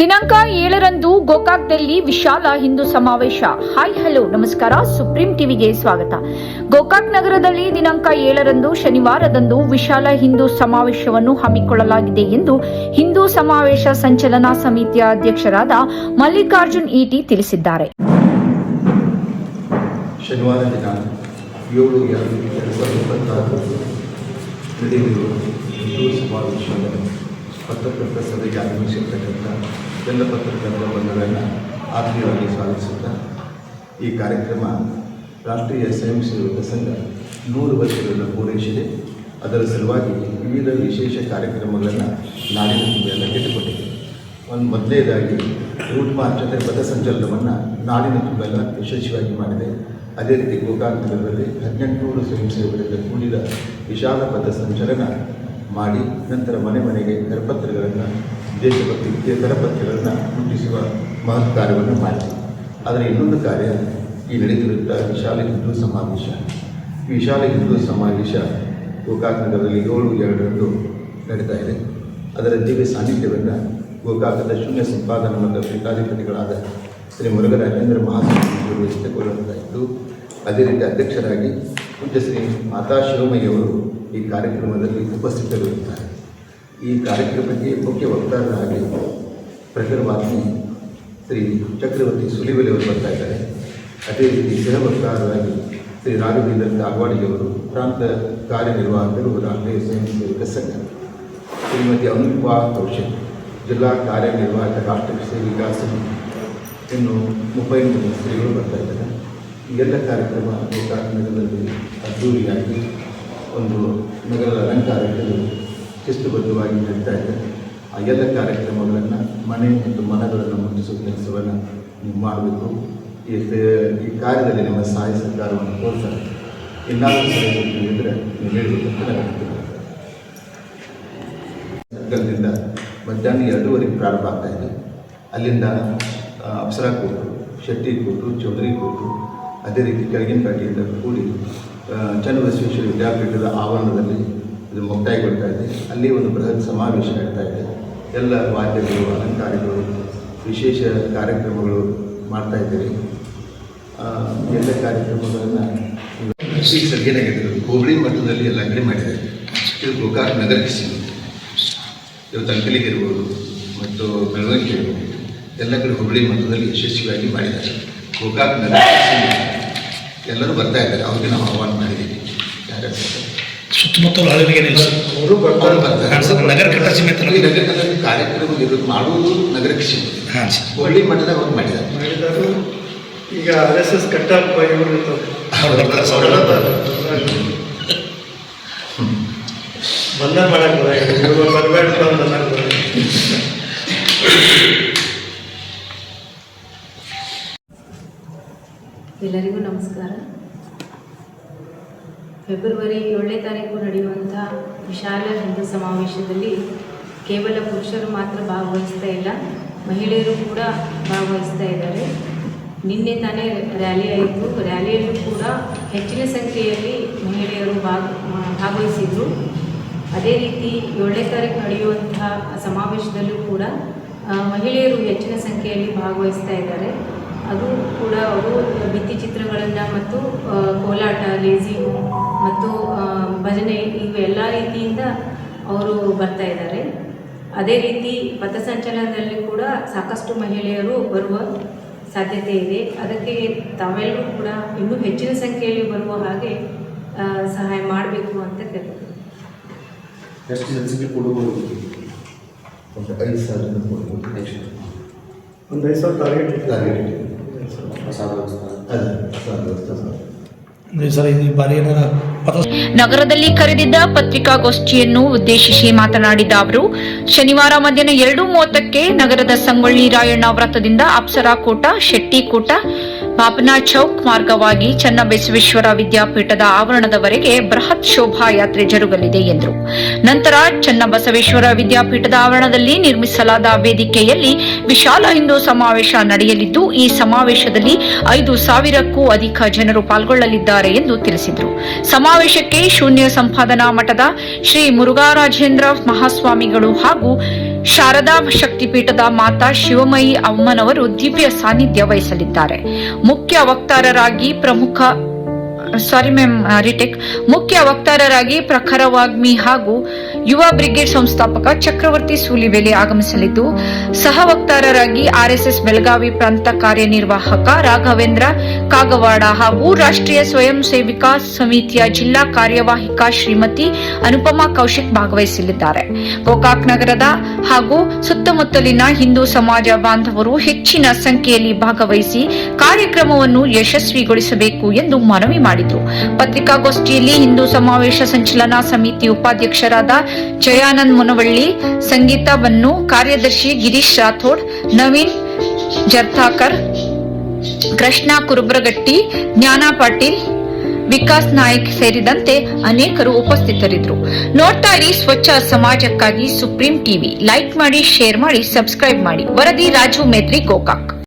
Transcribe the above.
ದಿನಾಂಕ ಏಳರಂದು ಗೋಕಾಕ್ದಲ್ಲಿ ವಿಶಾಲ ಹಿಂದೂ ಸಮಾವೇಶ. ಹಾಯ್, ಹಲೋ, ನಮಸ್ಕಾರ. ಸುಪ್ರೀಂ ಟಿವಿಗೆ ಸ್ವಾಗತ. ಗೋಕಾಕ್ ನಗರದಲ್ಲಿ ದಿನಾಂಕ ಏಳರಂದು ಶನಿವಾರದಂದು ವಿಶಾಲ ಹಿಂದೂ ಸಮಾವೇಶವನ್ನು ಹಮ್ಮಿಕೊಳ್ಳಲಾಗಿದೆ ಎಂದು ಹಿಂದೂ ಸಮಾವೇಶ ಸಂಚಲನಾ ಸಮಿತಿಯ ಅಧ್ಯಕ್ಷರಾದ ಮಲ್ಲಿಕಾರ್ಜುನ್ ಈಟಿ ತಿಳಿಸಿದ್ದಾರೆ. ಶನಿವಾರ ಪತ್ರಕರ್ತ ಸಭೆಗೆ ಆಗಮಿಸಿರ್ತಕ್ಕಂಥ ಎಲ್ಲ ಪತ್ರಕರ್ತರ ಬಂಧುಗಳನ್ನು ಆತ್ಮೀಯವಾಗಿ ಸ್ವಾಗತಿಸುತ್ತಾ ಈ ಕಾರ್ಯಕ್ರಮ ರಾಷ್ಟ್ರೀಯ ಸ್ವಯಂ ಸೇವಕ ಸಂಘ ನೂರು ವರ್ಷಗಳನ್ನು ಪೂರೈಸಿದೆ. ಅದರ ಸಲುವಾಗಿ ವಿವಿಧ ವಿಶೇಷ ಕಾರ್ಯಕ್ರಮಗಳನ್ನು ನಾಡಿನ ತುಂಬೆಯನ್ನು ಇಟ್ಟುಕೊಂಡಿದೆ ಒಂದು ಮೊದಲನೇದಾಗಿ ರೂಟ್ ಮಾರ್ಚ್ ಅಂದರೆ ಪಥಸಂಚಲನವನ್ನು ನಾಡಿನ ತುಂಬೆಲ್ಲ ಯಶಸ್ವಿಯಾಗಿ ಮಾಡಿದೆ. ಅದೇ ರೀತಿ ಗೋಕಾಕ್ ನಗರದಲ್ಲಿ ಹದಿನೆಂಟುನೂರು ಸ್ವಯಂ ಸೇವಕರಿಂದ ಕೂಡಿದ ವಿಶಾಲ ಪಥ ಸಂಚಲನ ಮಾಡಿ ನಂತರ ಮನೆ ಮನೆಗೆ ಕರಪತ್ರಗಳನ್ನು, ದೇಶಭಕ್ತಿ ಕರಪತ್ರಗಳನ್ನು ಮುಟ್ಟಿಸುವ ಮಹತ್ ಕಾರ್ಯವನ್ನು ಮಾಡಿದೆ. ಆದರೆ ಇನ್ನೊಂದು ಕಾರ್ಯ ಈ ನಡೆದಿರುತ್ತ ವಿಶಾಲ ಹಿಂದೂ ಸಮಾವೇಶ. ವಿಶಾಲ ಹಿಂದೂ ಸಮಾವೇಶ ಗೋಕಾಕ್ ನಗರದಲ್ಲಿ ಏಳು ಎರಡರಂದು ನಡೀತಾ ಇದೆ. ಅದರ ದಿವ್ಯ ಸಾನ್ನಿಧ್ಯವನ್ನು ಗೋಕಾಕದ ಶೂನ್ಯ ಸಂಪಾದನಾ ಮತ್ತು ಪೀಠಾಧಿಪತಿಗಳಾದ ಶ್ರೀ ಮುರುಘರಾಜೇಂದ್ರ ಮಹಾಸ್ವಾಮಿ ವಹಿಸಿಕೊಳ್ಳುವುದಾಯಿತು ಅದೇ ಅಧ್ಯಕ್ಷರಾಗಿ ಪೂಜ್ಯ ಶ್ರೀ ಮಾತಾ ಶಿವಮಯ್ಯವರು ಈ ಕಾರ್ಯಕ್ರಮದಲ್ಲಿ ಉಪಸ್ಥಿತರಿರುತ್ತಾರೆ. ಈ ಕಾರ್ಯಕ್ರಮಕ್ಕೆ ಮುಖ್ಯ ವಕ್ತಾರರಾಗಿ ಪ್ರಖರವಾಗ್ಮಿ ಶ್ರೀ ಚಕ್ರವರ್ತಿ ಸುಲಿವಲಿಯವರು ಬರ್ತಾ ಇದ್ದಾರೆ. ಅದೇ ರೀತಿ ಸಹ ವಕ್ತಾರರಾಗಿ ಶ್ರೀ ರಾಘವೇಂದ್ರ ಕಾಗವಾಡಿಯವರು ಪ್ರಾಂತ ಕಾರ್ಯನಿರ್ವಾಹಕರು, ರಾಷ್ಟ್ರೀಯ ಸ್ವಯಂ ಸೇವಕ ಸಂಘ, ಶ್ರೀಮತಿ ಅನುಪಾ ಕೌಶಲ್ ಜಿಲ್ಲಾ ಕಾರ್ಯನಿರ್ವಾಹಕ ರಾಷ್ಟ್ರೀಯ ಸೇವಿಕಾ ಸಮಿತಿ, ಇನ್ನು ಮುಂಬೈನ ಶ್ರೀಗಳು ಬರ್ತಾ ಇದ್ದಾರೆ. ಎಲ್ಲ ಕಾರ್ಯಕ್ರಮ ಗೋಕಾಕ್ ನಗರದಲ್ಲಿ ಅದ್ದೂರಿಯಾಗಿ ಒಂದು ನಗರದ ಅಲಂಕಾರಗಳು ಶಿಸ್ತುಬದ್ಧವಾಗಿ ನಡೀತಾ ಇದೆ. ಆ ಎಲ್ಲ ಕಾರ್ಯಕ್ರಮಗಳನ್ನು ಮನೆ ಮತ್ತು ಮನಗಳನ್ನು ಮುಟ್ಟಿಸುವ ಕೆಲಸವನ್ನು ನೀವು ಮಾಡಬೇಕು. ಈ ಈ ಕಾರ್ಯದಲ್ಲಿ ನಿಮ್ಮ ಸಹಾಯ ಸರ್ಕಾರವನ್ನು ಕೋರ್ತಾರೆ ಇನ್ನಾದರೂ ಸಹಾಯ ಇದ್ದರೆ ನೀವು ಹೇಳಬೇಕು ಅಂತ ನಾನು ಮಧ್ಯಾಹ್ನ ಎರಡೂವರೆಗೆ ಪ್ರಾರಂಭ ಆಗ್ತಾ ಇದೆ. ಅಲ್ಲಿಂದ Apsara court Shetty court Chaudhary court ಅದೇ ರೀತಿ ಕೆಳಗಿನ ಪೇಟೆಯಿಂದ ಕೂಡಿ ಚನ್ನಬಸವೇಶ್ವರ ವಿದ್ಯಾಪೀಠದ ಆವರಣದಲ್ಲಿ ಇದು ಮುಕ್ತಾಯಗೊಳ್ತಾ ಇದೆ. ಅಲ್ಲಿ ಒಂದು ಬೃಹತ್ ಸಮಾವೇಶ ಆಗ್ತಾ ಇದೆ. ಎಲ್ಲ ವಾದ್ಯಗಳು, ಅಲಂಕಾರಗಳು, ವಿಶೇಷ ಕಾರ್ಯಕ್ರಮಗಳು ಮಾಡ್ತಾ ಇದ್ದೀವಿ ಎಲ್ಲ ಕಾರ್ಯಕ್ರಮಗಳನ್ನು ಶ್ರೀ ಏನಾಗಿದೆ ಹೋಬಳಿ ಮಟ್ಟದಲ್ಲಿ ಎಲ್ಲ ಕಡೆ ಮಾಡಿದ್ದಾರೆ. ಇದು ಗೋಕಾಕ್ ನಗರಕ್ಕೆ ಸೀಮಿತ ಇವತ್ತು ಅಂಕಲಿಗೆ ಮತ್ತು ಬೆಳವಣಿಗೆ ಇರ್ಬೋದು ಎಲ್ಲ ಕಡೆ ಹೋಬಳಿ ಮಟ್ಟದಲ್ಲಿ ಯಶಸ್ವಿಯಾಗಿ ಮಾಡಿದ್ದಾರೆ. ಗೋಕಾಕ್ ನಗರ ಎಲ್ಲರೂ ಬರ್ತಾ ಇದ್ದಾರೆ ಅವ್ರಿಗೆ ನಾವು ಆಹ್ವಾನ ಮಾಡಿದ್ದೀವಿ ಬರ್ತಾರೆ? ಸುತ್ತಮುತ್ತಲು ಹಳ್ಳಿಗೆ ಅವರು ಬರ್ತಾರೆ ನಗರ ಕಟ್ಟ ಸಮೇತ ನಗರದಲ್ಲಿ ಕಾರ್ಯಕ್ರಮ ಇರೋದು ಮಾಡುವುದು ನಗರಕ್ಕೆ ಹಾಂ. ಸರ್ ಹುಬ್ಬಳ್ಳಿ ಮಟ್ಟದಾಗ ಅವ್ರು ಮಾಡಿದ್ದಾರೆ. ಮಾಡಿದರು ಈಗ ಆರ್ ಎಸ್ ಎಸ್ ಕಟ್ಟ ಇವರು ಬಂಧನ ಮಾಡಕ್ ಬರಬೇಡ ಅಂತ ಅನ್ನಕ್ ಬರಂಗಿಲ್ಲ. ಎಲ್ಲರಿಗೂ ನಮಸ್ಕಾರ ಫೆಬ್ರವರಿ ಏಳನೇ ತಾರೀಕು ನಡೆಯುವಂಥ ವಿಶಾಲ ಹಿಂದೂ ಸಮಾವೇಶದಲ್ಲಿ ಕೇವಲ ಪುರುಷರು ಮಾತ್ರ ಭಾಗವಹಿಸ್ತಾ ಇಲ್ಲ, ಮಹಿಳೆಯರು ಕೂಡ ಭಾಗವಹಿಸ್ತಾ ಇದ್ದಾರೆ. ನಿನ್ನೆ ತಾನೇ ರ್ಯಾಲಿ ಆಯಿತು. ರ್ಯಾಲಿಯಲ್ಲೂ ಕೂಡ ಹೆಚ್ಚಿನ ಸಂಖ್ಯೆಯಲ್ಲಿ ಮಹಿಳೆಯರು ಭಾಗ, ಭಾಗವಹಿಸಿದ್ರು. ಅದೇ ರೀತಿ ಏಳನೇ ತಾರೀಕು ನಡೆಯುವಂತಹ ಸಮಾವೇಶದಲ್ಲೂ ಕೂಡ ಮಹಿಳೆಯರು ಹೆಚ್ಚಿನ ಸಂಖ್ಯೆಯಲ್ಲಿ ಭಾಗವಹಿಸ್ತಾ ಇದ್ದಾರೆ. ಅದು ಕೂಡ ಅವರು ಭಿತ್ತಿಚಿತ್ರಗಳನ್ನು ಮತ್ತು ಕೋಲಾಟ ಲೇಜಿ ಮತ್ತು ಭಜನೆ ಇವೆಲ್ಲ ರೀತಿಯಿಂದ ಅವರು ಬರ್ತಾ ಇದ್ದಾರೆ. ಅದೇ ರೀತಿ ಪಥಸಂಚಲನದಲ್ಲಿ ಕೂಡ ಸಾಕಷ್ಟು ಮಹಿಳೆಯರು ಬರುವ ಸಾಧ್ಯತೆ ಇದೆ. ಅದಕ್ಕೆ ತಾವೆಲ್ಲರೂ ಕೂಡ ಇನ್ನೂ ಹೆಚ್ಚಿನ ಸಂಖ್ಯೆಯಲ್ಲಿ ಬರುವ ಹಾಗೆ ಸಹಾಯ ಮಾಡಬೇಕು ಅಂತ ಕೇಳ್ತೀವಿ ಎಷ್ಟು ಒಂದು ಐದು ಸಾವಿರ ಒಂದು ಐದು ಸಾವಿರ ಟಾರ್ಗೆಟ್ ಇದೆ. ಟಾರ್ಗೆಟ್ ನಗರದಲ್ಲಿ ಕರೆದಿದ್ದ ಪತ್ರಿಕಾಗೋಷ್ಠಿಯನ್ನು ಉದ್ದೇಶಿಸಿ ಮಾತನಾಡಿದ ಅವರು, ಶನಿವಾರ ಮಧ್ಯಾಹ್ನ ಎರಡು ಮೂವತ್ತಕ್ಕೆ ನಗರದ ಸಂಗೊಳ್ಳಿ ರಾಯಣ್ಣ ವೃತ್ತದಿಂದ ಅಪ್ಸರಾ ಕೂಟ ಶೆಟ್ಟಿ ಕೂಟ ಬಾಪನಾ ಚೌಕ್ ಮಾರ್ಗವಾಗಿ ಚನ್ನಬಸವೇಶ್ವರ ವಿದ್ಯಾಪೀಠದ ಆವರಣದವರೆಗೆ ಬೃಹತ್ ಶೋಭಾಯಾತ್ರೆ ಜರುಗಲಿದೆ ಎಂದರು. ನಂತರ ಚನ್ನಬಸವೇಶ್ವರ ವಿದ್ಯಾಪೀಠದ ಆವರಣದಲ್ಲಿ ನಿರ್ಮಿಸಲಾದ ವೇದಿಕೆಯಲ್ಲಿ ವಿಶಾಲ ಹಿಂದೂ ಸಮಾವೇಶ ನಡೆಯಲಿದ್ದು, ಈ ಸಮಾವೇಶದಲ್ಲಿ ಐದು ಸಾವಿರಕ್ಕೂ ಅಧಿಕ ಜನರು ಪಾಲ್ಗೊಳ್ಳಲಿದ್ದಾರೆ ಎಂದು ತಿಳಿಸಿದರು. ಸಮಾವೇಶಕ್ಕೆ ಶೂನ್ಯ ಸಂಪಾದನಾ ಮಠದ ಶ್ರೀ ಮುರುಘಾರಾಜೇಂದ್ರ ಮಹಾಸ್ವಾಮಿಗಳು ಹಾಗೂ ಶಾರದಾ ಶಕ್ತಿಪೀಠದ ಮಾತಾ ಶಿವಮಯಿ ಅಮ್ಮನವರು ದಿವ್ಯ ಸಾನ್ನಿಧ್ಯ ವಹಿಸಲಿದ್ದಾರೆ. ಮುಖ್ಯ ವಕ್ತಾರರಾಗಿ ಪ್ರಮುಖ ಸಾರಿ ಮ್ಯಾಮ್ ರಿಟೆಕ್, ಮುಖ್ಯ ವಕ್ತಾರರಾಗಿ ಪ್ರಖರ ವಾಗ್ಮಿ ಹಾಗೂ ಯುವ ಬ್ರಿಗೇಡ್ ಸಂಸ್ಥಾಪಕ ಚಕ್ರವರ್ತಿ ಸೂಲಿಬೆಲೆ ಆಗಮಿಸಲಿದ್ದು ಸಹ ವಕ್ತಾರರಾಗಿ ಆರ್ಎಸ್ಎಸ್ ಬೆಳಗಾವಿ ಪ್ರಾಂತ ಕಾರ್ಯನಿರ್ವಾಹಕ ರಾಘವೇಂದ್ರ ಕಾಗವಾಡ ಹಾಗೂ ರಾಷ್ಟ್ರೀಯ ಸ್ವಯಂ ಸೇವಿಕಾ ಸಮಿತಿಯ ಜಿಲ್ಲಾ ಕಾರ್ಯವಾಹಿಕ ಶ್ರೀಮತಿ ಅನುಪಮಾ ಕೌಶಿಕ್ ಭಾಗವಹಿಸಲಿದ್ದಾರೆ. ಗೋಕಾಕ್ ನಗರದ ಹಾಗೂ ಸುತ್ತಮುತ್ತಲಿನ ಹಿಂದೂ ಸಮಾಜ ಬಾಂಧವರು ಹೆಚ್ಚಿನ ಸಂಖ್ಯೆಯಲ್ಲಿ ಭಾಗವಹಿಸಿ ಕಾರ್ಯಕ್ರಮವನ್ನು ಯಶಸ್ವಿಗೊಳಿಸಬೇಕು ಎಂದು ಮನವಿ ಮಾಡಿದರು. ಪತ್ರಿಕಾಗೋಷ್ಠಿಯಲ್ಲಿ ಹಿಂದೂ ಸಮಾವೇಶ ಸಂಚಲನಾ ಸಮಿತಿ ಉಪಾಧ್ಯಕ್ಷರಾದ ಜಯಾನಂದ್ ಮುನವಳ್ಳಿ ಸಂಗೀತ ಬನ್ನು ಕಾರ್ಯದರ್ಶಿ ಗಿರೀಶ್ ರಾಥೋಡ್, ನವೀನ್ ಜರ್ತಾಕರ್, ಕೃಷ್ಣ ಕುರುಬ್ರಗಟ್ಟಿ, ಜ್ಞಾನ ಪಾಟೀಲ್, ವಿಕಾಸ್ ನಾಯಕ್ ಸೇರಿದಂತೆ ಅನೇಕರು ಉಪಸ್ಥಿತರಿದ್ದರು. ನೋಡ್ತಾ ಇರಿ ಸ್ವಚ್ಛ ಸಮಾಜಕ್ಕಾಗಿ ಸುಪ್ರೀಂ ಟಿವಿ. ಲೈಕ್ ಮಾಡಿ, ಶೇರ್ ಮಾಡಿ, ಸಬ್ಸ್ಕ್ರೈಬ್ ಮಾಡಿ. ವರದಿ ರಾಜು ಮೇತ್ರಿ ಗೋಕಾಕ್.